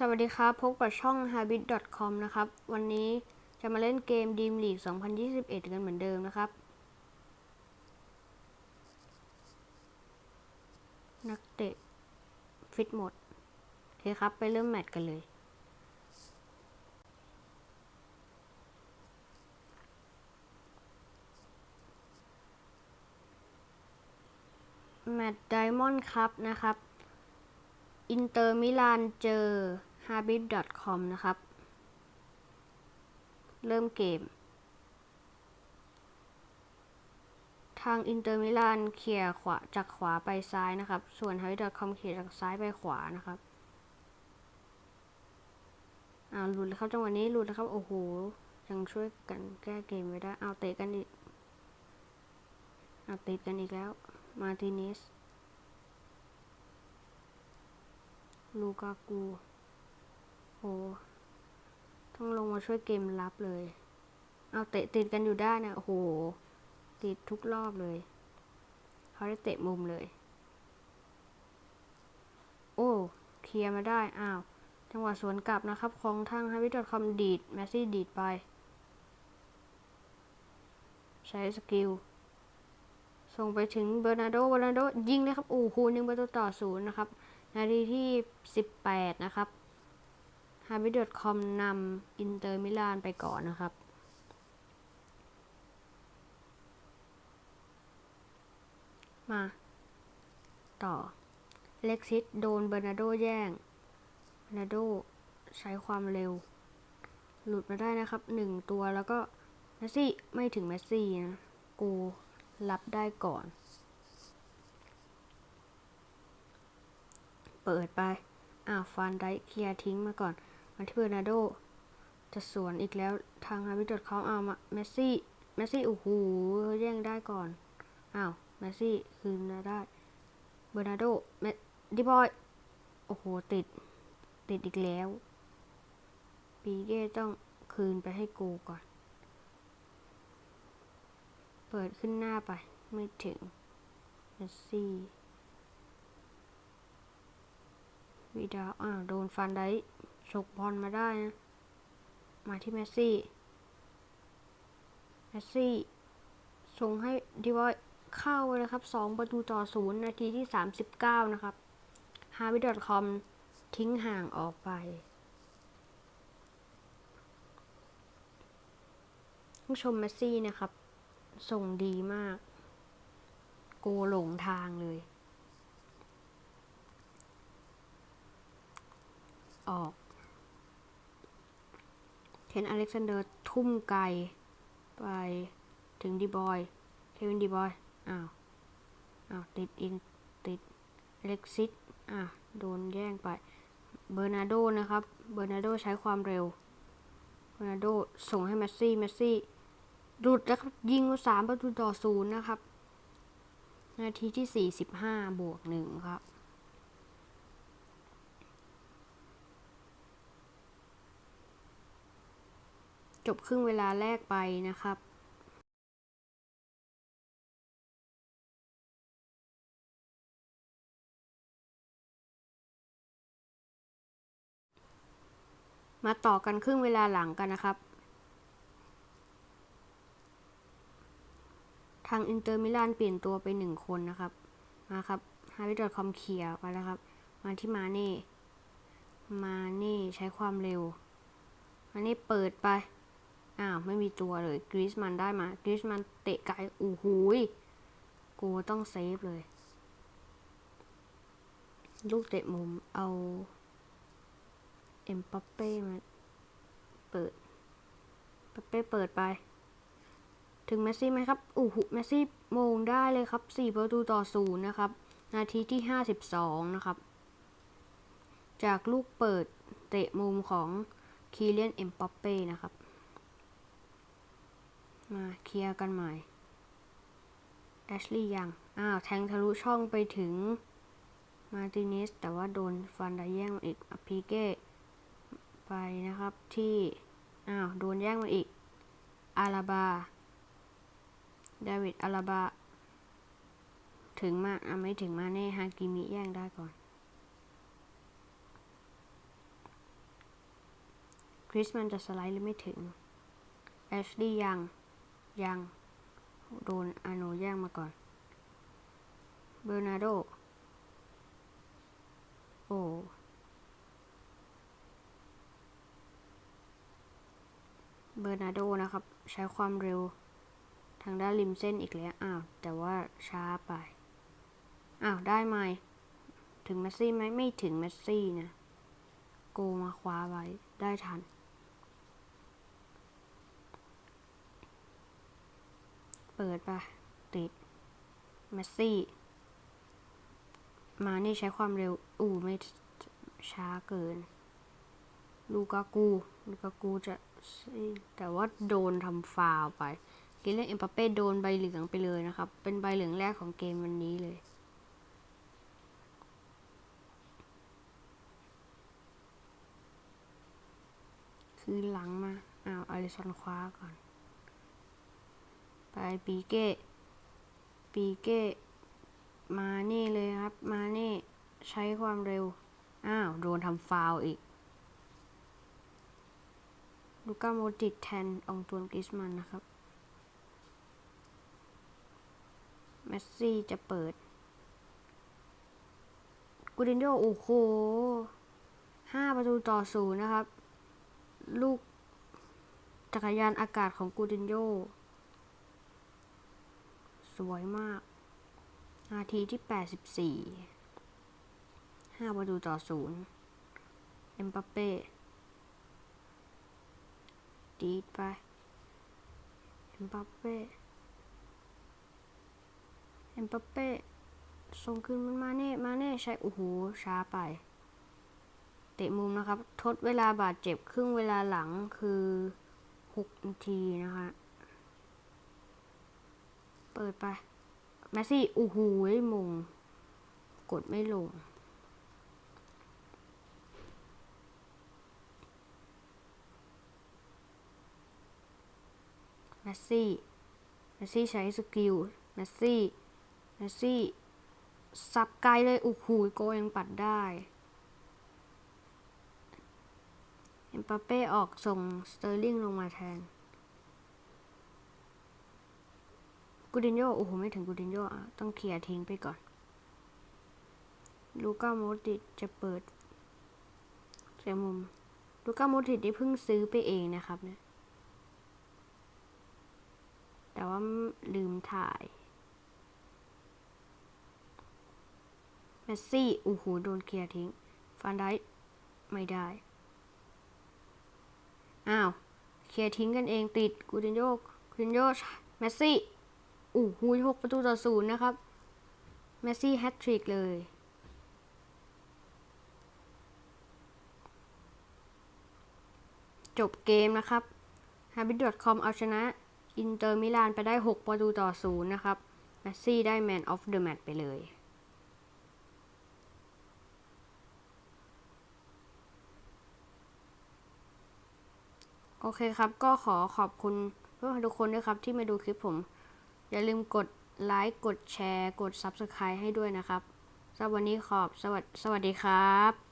สวัสดีครับ พบกับช่อง habit.com นะครับ วันนี้จะมาเล่นเกม Dream League 2021 กันเหมือนเดิมนะครับ นักเตะ ฟิตหมด โอเคครับ ไปเริ่มแมตช์กันเลย แมตช์ไดมอนด์ครับนะครับอินเตอร์มิลานเจอ h a b i t c o m นะครับ เริ่มเกม ทางอินเตอร์มิลานเคลียร์ขวาจากขวาไปซ้ายนะครับ ส่วน h a b i t c o m เคลียร์จากซ้ายไปขวานะครับอ่าหลุดแล้วครับจังหวะนี้หลุดแล้วครับโอ้โหยังช่วยกันแก้เกมไม่ได้เอาเตะกันอีกเอาติดกันอีกแล้ว มาติเนสลูกากู โห ต้องลงมาช่วยเกมรับเลย เอาเตะติดกันอยู่ได้นะ โอ้โห ติดทุกรอบเลย เขาได้เตะมุมเลย โอ้ เคลียร์มาได้ อ้าว จังหวะสวนกลับนะครับ ของทางฮาวิดอทคอมดีด แมสซี่ดีดไป ใช้สกิลส่งไปถึงเบอร์นาโดเบอร์นาโดยิงเลยครับ โอ้โหหนึ่งประตูต่อศูนย์นะครับ นาทีที่ 18 นะครับ ฮา b ิ t c o m นำอินเตอร์มิลานไปก่อนนะครับ มา ต่อ เล็กซิสโดนเบอร์นาโดแย่ง เบอร์นาโดใช้ความเร็ว หลุดมาได้นะครับหนึ่งตัวแล้วก็เมสซี่ไม่ถึงเมสซี่นะ กูรับได้ก่อน เปิดไป อ่าฟันได้เคลียร์ทิ้งมาก่อน มาที่เบอร์นาโด จะสวนอีกแล้วทางฮาวิดดเขาเอามาเมสซี่เมสซี่โอ้โหแย่งได้ก่อนอ้าวเมสซี่คืนมาได้เบอร์นาโดเมดิบอยโอ้โหติด ติดอีกแล้วปีเก้ต้องคืนไปให้กูก่อน เปิดขึ้นหน้าไป ไม่ถึงเมสซี่วีดาอ่าโดนฟันได้ ฉกบอลมาได้นะ มาที่เมสซี่ เมสซี่ ส่งให้ดีวอยเข้าเลยครับ 2 ประตูต่อศูนย์นาทีที่ 39 นะครับฮาวิดอทคอมทิ้งห่างออกไป ผู้ชมเมสซี่นะครับ ส่งดีมาก โกหลงทางเลย ออก นอเล็กซานเดอร์ทุ่มไกลไปถึงดีบอยเควินดีบอยอ้าวอ้าวติดอินติดเล็กซิตอะโดนแย่งไปเบอร์นาโดนะครับเบอร์นาโดใช้ความเร็วเบอร์นาโดส่งให้เมสซี่เมสซี่หลุดแล้วครับยิงสามประตูต่อศูนย์นะครับ นาทีที่45บวกหนึ่งครับ จบครึ่งเวลาแรกไปนะครับมาต่อกันครึ่งเวลาหลังกันนะครับ ทางอินเตอร์มิลานเปลี่ยนตัวไปหนึ่งคนนะครับ มาครับฮาวิดอทคอมเคียร์ไปแล้วครับ มาที่มาเน่ มาเน่ใช้ความเร็วมาเน่เปิดไป อ้าว ไม่มีตัวเลยกริสมันได้มากริสมันเตะไกลอู้หูยกูต้องเซฟเลย ลูกเตะมุมเอาเอ็มปัปเป้มาเปิดปัปเป้เปิดไป ถึงเมสซี่ไหมครับอู้หูเมสซี่โมงได้เลยครับ4ประตูต่อศูนย์นะครับ นาทีที่52นะครับ จากลูกเปิดเตะมุมของคีเลียนเอ็มปัปเป้นะครับ มาเคลียร์กันใหม่แอชลีย์ยัง อ้าว แทงทะลุช่องไปถึง มาติเนส แต่ว่าโดนฟันได้แย่งมาอีกอพีเก้ ไปนะครับที่ อ้าว โดนแย่งมาอีก อาราบาดาวิดอาราบา ถึงมาอะไม่ถึงมาเน่ฮากิมิแย่งได้ก่อน คริสมันจะสไลด์หรือไม่ถึง แอชลีย์ยัง ยังโดนอาโนแย่งมาก่อน เบอร์นาโด โอ้เบอร์นาโดนะครับ ใช้ความเร็ว ทางด้านริมเส้นอีกแล้ว อ้าว แต่ว่าช้าไป อ้าว ได้ไหม ถึงเมสซี่ไหมไม่ถึงเมสซี่นะ โกมาคว้าไว้ ได้ทัน เปิดไปติดเมสซี่ มานี่ใช้ความเร็ว อู้ไม่ช้าเกิน ลูกากูลูกากูจะ แต่ว่าโดนทำฟาวไปกิเลนเอ็มปาเป้โดนใบเหลืองไปเลยนะครับ เป็นใบเหลืองแรกของเกมวันนี้เลย คือหลังมา อ้าวอลิสันคว้าก่อน ไปปีเก้ปีเก้มานี่เลยครับ มานี่ใช้ความเร็ว อ้าว โดนทำฟาวอีก ลูก้าโมดริตแทนองตวนกริสมันนะครับ เมสซี่จะเปิด กูดินโยโอ้โหห้าประตูต่อศูนย์นะครับ ลูกจักรยานอากาศของกูดินโย สวยมาก นาทีที่ 84 5ประตูต่อศูนย์เอ็มปัปเป้ดีดไป เอ็มปัปเป้ เอ็มปัปเป้ส่งคืนมันมาเน่ มาเน่ ใช้โอ้โหช้าไปเตะมุมนะครับ ทดเวลาบาดเจ็บครึ่งเวลาหลังคือ 6 นาทีนะคะ เปิดไป แมสซี่โอ้โหมง กดไม่ลง แมสซี่แมสซี่ใช้สกิล แมสซี่ แมสซี่ สับไกลเลยโอ้โหโกยังปัดได้เอ็มปาเป้ออกส่งสเตอร์ลิงลงมาแทน กูดินโยโอ้โห ไม่ถึงกูดินโยอะต้องเคลียร์ทิ้งไปก่อน ลูก้าโมดริตจะเปิดเสียมุม ลูก้าโมดริตนี่เพิ่งซื้อไปเองนะครับเนี่ย แต่ว่าลืมถ่ายเมสซี่โอ้โหโดนเคลียร์ทิ้ง ฟันได้ไม่ได้ อ้าว เคลียร์ทิ้งกันเองติดกูดินโยกูดินโยเมสซี่ อ้โหหกประตูต่อศูนย์นะครับ เมสซี่แฮตทริกเลย จบเกมนะครับ h a b i t c o m เอาชนะ อินเตอร์มิลานไปได้ 6 ประตูต่อศูนย์นะครับ เมสซี่ได้ Man of the Match ไปเลยโอเคครับ ก็ขอขอบคุณเพื่อนทุกคนด้วยครับ ที่มาดูคลิปผม อย่าลืมกดไลค์กดแชร์ กด Subscribe ให้ด้วยนะครับสำหรับวันนี้ขอบสวัสสวัสดีครับ